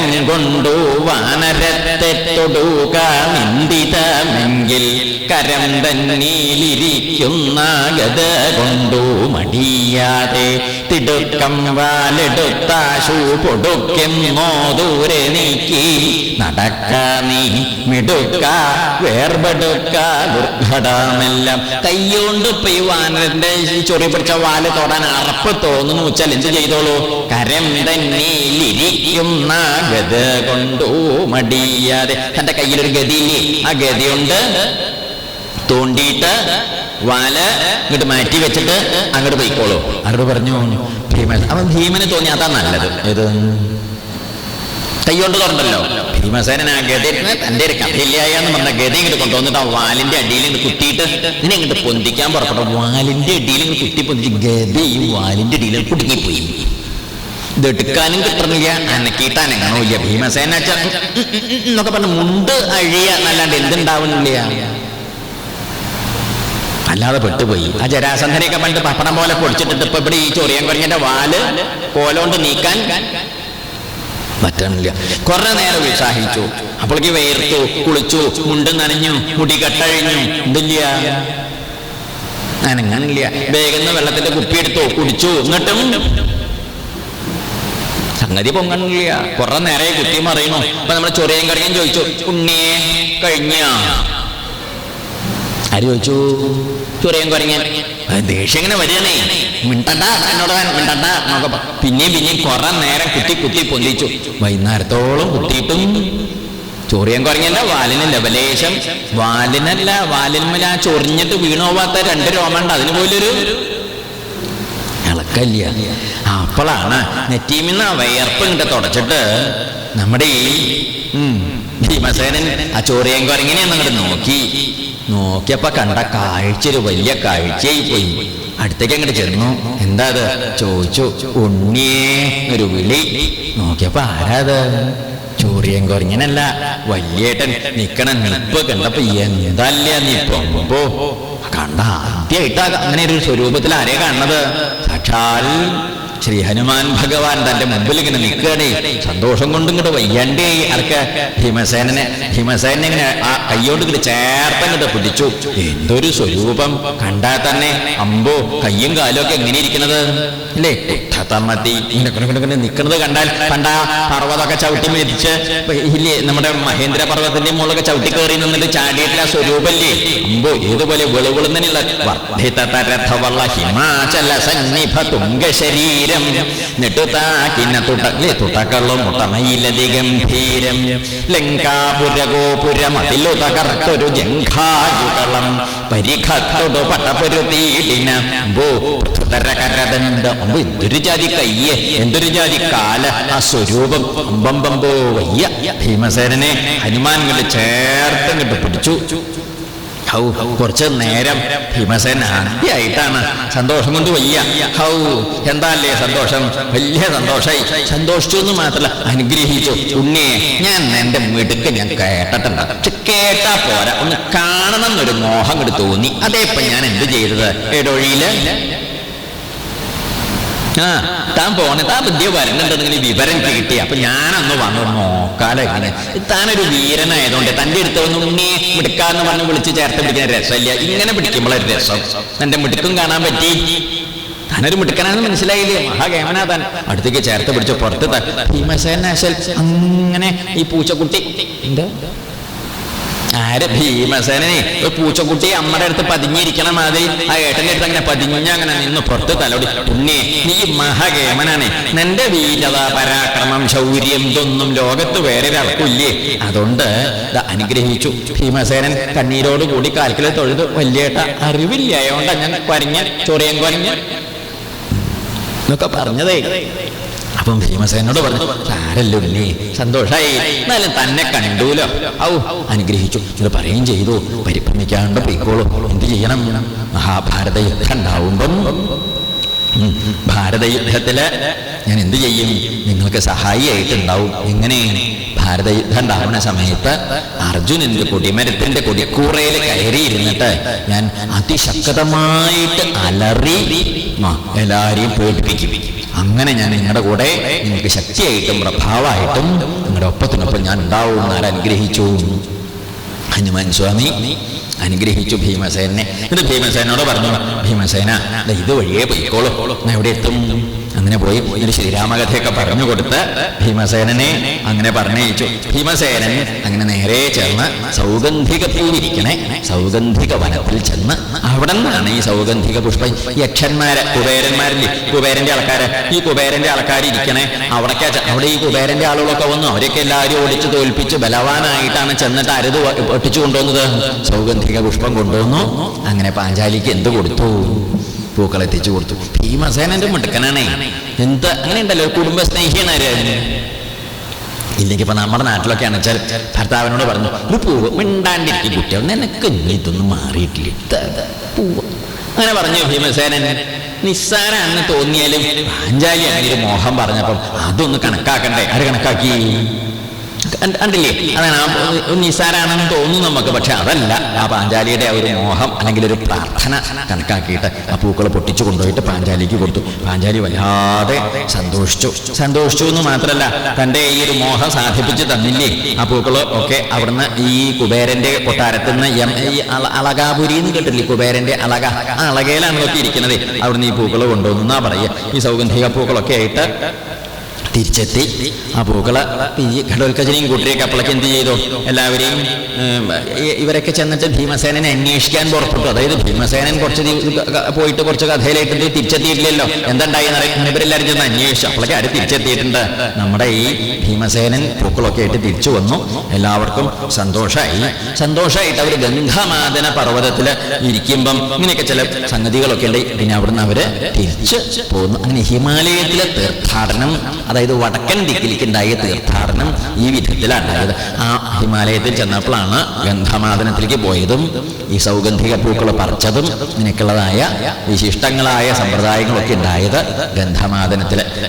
കരം കൊണ്ടു വാനരത്തെ തൊടുക നിന്ദിതമെങ്കിൽ കരം തന്നീലിരിക്കുന്ന ഗത കൊണ്ടു മടിയാതെ തിടുക്കം വാലെടുത്താശു പൊടുക്കെന്നോ ദൂരെ നീക്കി. നടക്ക നീ മിടുക്ക വേർപെടുക്ക ദുർഘടമെല്ലാം. കൈകൊണ്ട് ഇപ്പൊ ഈ വാനരന്റെ ചൊറി പിടിച്ച വാൽ തൊടാൻ അറപ്പ് തോന്നുന്നു. എന്ത് ചെയ്തോളൂ? കരം തന്നീലിരിക്കുന്ന ഗത കൊണ്ടു മടിയാതെ. തന്റെ കയ്യിലൊരു ഗതിയില്ലേ? ആ ഗതി ഉണ്ട് തോണ്ടിയിട്ട് വാല ഇങ്ങോട്ട് മാറ്റി വെച്ചിട്ട് അങ്ങോട്ട് പോയിക്കോളൂ. അങ്ങോട്ട് പറഞ്ഞു? ഭീമൻ. അവൻ ഭീമന് തോന്നി അതാ നല്ലത്. ഏത്? കൈകൊണ്ട് തുറണ്ടല്ലോ ഭീമസേനൻ ആ ഗതി തന്റെ ഒരു കഥയില്ലായ എന്ന് പറഞ്ഞ ഗതി ഇങ്ങോട്ട് കൊണ്ടുവന്നിട്ട് ആ വാലിന്റെ അടിയിൽ ഇങ്ങോട്ട് കുത്തിയിട്ട് ഇതിനെ ഇങ്ങോട്ട് പൊന്തിക്കാൻ പുറപ്പെട്ടു വാലിന്റെ അടിയിൽ ഇങ്ങോട്ട് കുത്തി പൊന്തിച്ച് ഗതി വാലിന്റെ അടിയിൽ കുടുങ്ങിപ്പോയി. ഇത് കിട്ടുന്നില്ല കിട്ടണില്ല. അനക്കിയിട്ട് ഇല്ല ഭീമസേന എന്നൊക്കെ പറഞ്ഞ മുണ്ട് അഴിയ എന്നല്ലാണ്ട് എന്തുണ്ടാവുന്നില്ല. അല്ലാതെ പെട്ടുപോയി. ആ ജരാസന്ധനെയൊക്കെ പണ്ട് പപ്പടം പോലെ പൊടിച്ചിട്ടിട്ട് ഇപ്പൊ ഇവിടെ ഈ ചൊറിയാൻ കുരങ്ങന്റെ വാൽ കോലോണ്ട് നീക്കാൻ പറ്റണില്ല. കുറെ നേരം ഉത്സാഹിച്ചു. അപ്പോഴേക്ക് വേർത്തു കുളിച്ചു മുണ്ട് നനഞ്ഞു മുടി കട്ടഴിഞ്ഞു എന്തില്ല? അനങ്ങാനില്ല വേഗം വെള്ളത്തിന്റെ കുപ്പി എടുത്തു കുടിച്ചു. എന്നിട്ടും സംഗതി പൊങ്ങണില്ല കുറെ നേരെ കുത്തി മറിയണു അപ്പൊ നമ്മുടെ ചൊറിയൻ കടിക്കാൻ ചോദിച്ചു ഉണ്ണിയെ കഴിഞ്ഞ? ആര് ചോദിച്ചു? ചൊറിയൻ കുരങ്ങൻ അത് ദേഷ്യം ഇങ്ങനെ വരികയാണേ. മിണ്ടണ്ട എന്നോട് മിണ്ടണ്ട എന്നൊക്കെ പിന്നെയും പിന്നെയും കുറെ നേരം കുത്തി കുത്തി പൊന്തിച്ചു. വൈകുന്നേരത്തോളം കുത്തിയിട്ടും ചൊറിയൻ കുരങ്ങന്റെ വാലിന് ലവലേശം വാലിനല്ല വാലിന്മേൽ ആ ചൊറിഞ്ഞിട്ട് വീണോവാത്ത രണ്ട് രോമണ്ട. അതിന് പോലൊരു ഇളക്കല്ല അപ്പോഴാണ് നെറ്റീമിന്ന് ആ വയർപ്പ് ഇങ്ങോട്ട് തുടച്ചിട്ട് നമ്മുടെ ഈ ഭീമസേനൻ ആ ചോറിയൻ കുരങ്ങിനെ അങ്ങോട്ട് നോക്കി. നോക്കിയപ്പോ കണ്ട കാഴ്ച ഒരു വലിയ കാഴ്ചയായി പോയി. അടുത്തേക്ക് അങ്ങോട്ട് ചെന്നു. എന്താ അത്? ചോദിച്ചു ഉണ്ണിയേ ഒരു വിളി. നോക്കിയപ്പോ ആരാത് ചോറിയൻ കുരങ്ങനല്ല വലിയേട്ടൻ നിക്കണം നിപ്പ് കണ്ടപ്പോ എന്തല്ല നിപ്പോ കണ്ട ആദ്യമായിട്ട് അങ്ങനെ ഒരു സ്വരൂപത്തിൽ ആരെയാ കാണുന്നത് സാക്ഷാൽ ശ്രീ ഹനുമാൻ ഭഗവാൻ തന്റെ മുമ്പിൽ ഇങ്ങനെ നിൽക്കുകയാണേ. സന്തോഷം കൊണ്ട് ഇങ്ങോട്ട് വയ്യണ്ടേ അതൊക്കെ ഭീമസേനനെ ഭീമസേനെ ഇങ്ങനെ ആ കൈയോട് ഇങ്ങനെ ചേർത്ത് ഇങ്ങോട്ട് പിടിച്ചു. എന്തൊരു സ്വരൂപം. കണ്ടാൽ തന്നെ അമ്പോ കയ്യും കാലും ഒക്കെ എങ്ങനെ ഇരിക്കുന്നത്? അല്ലേ തമ്മത്തി ഇങ്ങനെ നിൽക്കുന്നത് കണ്ടാൽ കണ്ടാ പർവതമൊക്കെ ചവിട്ടി ഇപ്പൊ ഇല്ലേ? നമ്മുടെ മഹേന്ദ്ര പർവതത്തിന്റെ മുകളിലൊക്കെ ചവിട്ടി കയറി നിന്നിട്ട് ചാടിയിട്ടുള്ള സ്വരൂപല്ലേ? അമ്പോ ഏതുപോലെ വെളുവിളുന്നതിനുള്ള വർദ്ധിത തരഥവള്ള ഹിമാചല സന്നിഭ തുംഗ ശരീരം നെട്ടുതാക്കിന തുടല്ലേ തുടകളും മുട്ടമയിലതി ഗംഭീരം ലങ്കാപുര ഗോപുരം അതിലു തകർത്തൊരു ജംഘായുകളം പരിഖത്തൊടു പട്ടപൊരുതീടിന ബോ പൃഥുതരകരദണ്ഡ അമ്പോ സ്വരൂപം ഹനുമാൻ കൊണ്ട് ചേർത്തങ്ങട്ട് പിടിച്ചു. ഹൗ കുറച്ച് നേരം ഭീമസേന ആദ്യമായിട്ടാണ് സന്തോഷം കൊണ്ട് വയ്യ. ഹൗ എന്താല്ലേ സന്തോഷം? വലിയ സന്തോഷായി. സന്തോഷിച്ചു എന്ന് മാത്രമല്ല അനുഗ്രഹിച്ചു. ഉണ്ണിയെ ഞാൻ എന്റെ മിടുക്ക് ഞാൻ കേട്ടിട്ടുണ്ട്. പക്ഷെ കേട്ടാ പോരാ. ഒന്ന് കാണണം എന്നൊരു മോഹം കൂടി തോന്നി. അതേപ്പം ഞാൻ എന്ത് ചെയ്തത്? ഏടൊഴിയിൽ ആ താൻ പോണേ താൻ ബുദ്ധിയ വരുന്നുണ്ടെന്നെങ്കിൽ വിവരം എനിക്ക് കിട്ടി അപ്പൊ ഞാനന്ന് വന്നു നോക്കാലോ താനൊരു വീരനായതുകൊണ്ട് തന്റെ അടുത്ത് വന്ന് ഉണ്ണി മിടുക്കാന്ന് പറഞ്ഞ് വിളിച്ച് ചേർത്ത് പിടിക്കാൻ രസമില്ല. ഇങ്ങനെ പിടിക്കുമ്പോഴൊരു രസം. തന്റെ മിടുക്കും കാണാൻ പറ്റി. താനൊരു മിടുക്കനാണെന്ന് മനസ്സിലായില്ലേ? മഹാകേമനാ താൻ. അടുത്തേക്ക് ചേർത്ത് പിടിച്ച് പുറത്ത് അങ്ങനെ ഈ പൂച്ചക്കുട്ടി. എന്താ? ആര് ഭീമസേനനെ? ഒരു പൂച്ചക്കുട്ടി അമ്മയുടെ അടുത്ത് പതിഞ്ഞിരിക്കണ മാതിരി ആ ഏട്ടന്റെ അടുത്ത് അങ്ങനെ പതിഞ്ഞ അങ്ങനെ നിന്ന് പുറത്ത് തലോടി. ഉണ്ണി നീ മഹാകേമനാണ്. നിന്റെ വീരത പരാക്രമം ശൗര്യം ഇതൊന്നും ലോകത്ത് വേറെ ഒരാൾക്കില്ലേ അതുകൊണ്ട് അനുഗ്രഹിച്ചു. ഭീമസേനൻ കണ്ണീരോട് കൂടി കാൽക്കലെ തൊഴുത് വലിയേട്ട അറിവില്ല. അതുകൊണ്ടാ ഞാൻ കൊരഞ്ഞ ചൊറിയൻ കൊരഞ്ഞ എന്നൊക്കെ പറഞ്ഞതേ. അപ്പം ഭീമസേനോട് പറഞ്ഞു ആരല്ലോ ഉണ്ണി സന്തോഷായി. എന്നാലും തന്നെ കണ്ടൂലോ. ഔ അനുഗ്രഹിച്ചു. ഇത് പറയുകയും ചെയ്തു. പരിഭ്രമിക്കാണ്ട് പോയിക്കോളൂ. എന്ത് ചെയ്യണം? മഹാഭാരത യുദ്ധം ഉണ്ടാവുമ്പം ഭാരതയുദ്ധത്തിൽ ഭാരത യുദ്ധത്തിൽ ഞാൻ എന്ത് ചെയ്യും? നിങ്ങൾക്ക് സഹായിയായിട്ടുണ്ടാവും. എങ്ങനെയാണ്? ഭാരത യുദ്ധം ഉണ്ടാവുന്ന സമയത്ത് അർജുനന്റെ കൊടിമരത്തിന്റെ കൊടിക്കൂറയിൽ കയറിയിരുന്നിട്ട് ഞാൻ അതിശക്തമായിട്ട് അലറി എല്ലാരെയും പേടിപ്പിക്കും. അങ്ങനെ ഞാൻ നിങ്ങളുടെ കൂടെ നിങ്ങൾക്ക് ശക്തിയായിട്ടും പ്രഭാവമായിട്ടും നിങ്ങളുടെ ഒപ്പത്തിനൊപ്പം ഞാൻ ഉണ്ടാവും എന്നാൽ അനുഗ്രഹിച്ചു? ഹനുമാൻ സ്വാമി അനുഗ്രഹിച്ചു ഭീമസേനെ എന്നിട്ട് ഭീമസേനോട് പറഞ്ഞു ഭീമസേന ഇതുവഴിയേ ഇത് വഴിയേ പോയിക്കോളൂ എവിടെ എത്തും. അങ്ങനെ പോയി. ഒരു ശ്രീരാമകഥയൊക്കെ പറഞ്ഞു കൊടുത്ത് ഭീമസേനനെ അങ്ങനെ പറഞ്ഞയച്ചു. ഭീമസേനൻ അങ്ങനെ നേരെ ചേർന്ന് സൗഗന്ധിക പൂവിരിക്കണേ സൗഗന്ധിക വനത്തിൽ ചെന്ന് അവിടെ നിന്നാണ് ഈ സൗഗന്ധിക പുഷ്പം. യക്ഷന്മാരെ കുബേരന്മാരില്ലേ? കുബേരന്റെ ആൾക്കാര്. ഈ കുബേരന്റെ ആൾക്കാർ ഇരിക്കണേ. അവിടെ ഈ കുബേരന്റെ ആളുകളൊക്കെ വന്നു. അവരൊക്കെ എല്ലാവരും ഓടിച്ച് തോൽപ്പിച്ച് ബലവാനായിട്ടാണ് ചെന്നിട്ട് അരുത് ഒട്ടിച്ചു കൊണ്ടുവന്നത്. സൗഗന്ധിക പുഷ്പം കൊണ്ടുവന്നു. അങ്ങനെ പാഞ്ചാലിക്ക് എന്ത് കൊടുത്തു? പൂക്കൾ എത്തിച്ചു കൊടുത്തു. ഭീമസേനന്റെ മിടുക്കനാണേ. എന്താ? അങ്ങനെ ഉണ്ടല്ലോ കുടുംബ സ്നേഹിയാണ് ആര് ഇല്ലെങ്കിൽ ഇപ്പൊ നമ്മുടെ നാട്ടിലൊക്കെ അണച്ചാൽ ഭർത്താവിനോട് പറഞ്ഞു ഒരു പൂവ് മിണ്ടാണ്ടിരിക്കും കുട്ടികൾ. നിനക്ക് ഇതൊന്നും മാറിയിട്ടില്ല. പൂവ്. അങ്ങനെ പറഞ്ഞു ഭീമസേനൻ. നിസ്സാരാണെന്ന് തോന്നിയാലും പാഞ്ചാലി ആണെങ്കിൽ മോഹം പറഞ്ഞപ്പം അതൊന്ന് കണക്കാക്കണ്ടേ? ആര് കണക്കാക്കി? കണ്ടില്ലേ അതാണ് നിസാരാണെന്ന് തോന്നുന്നു നമുക്ക് പക്ഷെ അതല്ല. ആ പാഞ്ചാലിയുടെ ഒരു മോഹം അല്ലെങ്കിൽ ഒരു പ്രാർത്ഥന കണക്കാക്കിയിട്ട് ആ പൂക്കൾ പൊട്ടിച്ചു കൊണ്ടുപോയിട്ട് പാഞ്ചാലിക്ക് കൊടുത്തു. പാഞ്ചാലി വല്ലാതെ സന്തോഷിച്ചു. സന്തോഷിച്ചു എന്ന് മാത്രമല്ല തന്റെ ഈ ഒരു മോഹം സാധിപ്പിച്ച് തന്നില്ലേ? ആ പൂക്കൾ ഒക്കെ അവിടുന്ന് ഈ കുബേരന്റെ കൊട്ടാരത്തിൽ നിന്ന് ഈ അള- അളകാപുരി എന്ന് കേട്ടില്ലേ കുബേരന്റെ അളക. ആ അളകയിലാണ് നോക്കി ഇരിക്കുന്നത്. അവിടുന്ന് ഈ പൂക്കൾ കൊണ്ടുവന്നാ പറയുക. ഈ സൗഗന്ധിക പൂക്കളൊക്കെ ആയിട്ട് തിരിച്ചെത്തി. ആ പൂക്കളെ ഈ ഘടോത്കജനെയും കൂട്ടിയൊക്കെ അപ്പോഴേക്ക് എന്ത് ചെയ്തു? എല്ലാവരെയും ഇവരൊക്കെ ചെന്നിട്ട് ഭീമസേനനെ അന്വേഷിക്കാൻ പുറപ്പെട്ടു. അതായത് ഭീമസേനൻ കുറച്ച് പോയിട്ട് കുറച്ച് കഥയിലേക്ക് തിരിച്ചെത്തിയിട്ടില്ലല്ലോ. എന്തുണ്ടായി ഇവരെല്ലാവരും ചെന്ന് അന്വേഷിച്ചു. അപ്പോഴേക്ക് ആര് തിരിച്ചെത്തിയിട്ടുണ്ട്? നമ്മുടെ ഈ ഭീമസേനൻ പൂക്കളൊക്കെ ആയിട്ട് തിരിച്ചു വന്നു. എല്ലാവർക്കും സന്തോഷമായി സന്തോഷമായിട്ട് അവർ ഗംഗാമാതന പർവതത്തിൽ ഇരിക്കുമ്പം ഇങ്ങനെയൊക്കെ ചില സംഗതികളൊക്കെ ഉണ്ട്. പിന്നെ അവിടുന്ന് അവർ തിരിച്ച് പോകുന്നു അങ്ങനെ ഹിമാലയത്തിലെ തീർത്ഥാടനം അതായത് വടക്കൻ ദിക്കിലേക്ക് ഉണ്ടായ തീർത്ഥാടനം ഈ വിധത്തിലാണ്. ഉണ്ടായത് ആ ഹിമാലയത്തിൽ ചെന്നപ്പോഴാണ് ഗന്ധമാദനത്തിലേക്ക് പോയതും ഈ സൗഗന്ധിക പൂക്കൾ പറിച്ചതും ഇങ്ങനെയൊക്കെയുള്ളതായ വിശിഷ്ടങ്ങളായ സമ്പ്രദായങ്ങളൊക്കെ ഉണ്ടായത് ഗന്ധമാദനത്തിൽ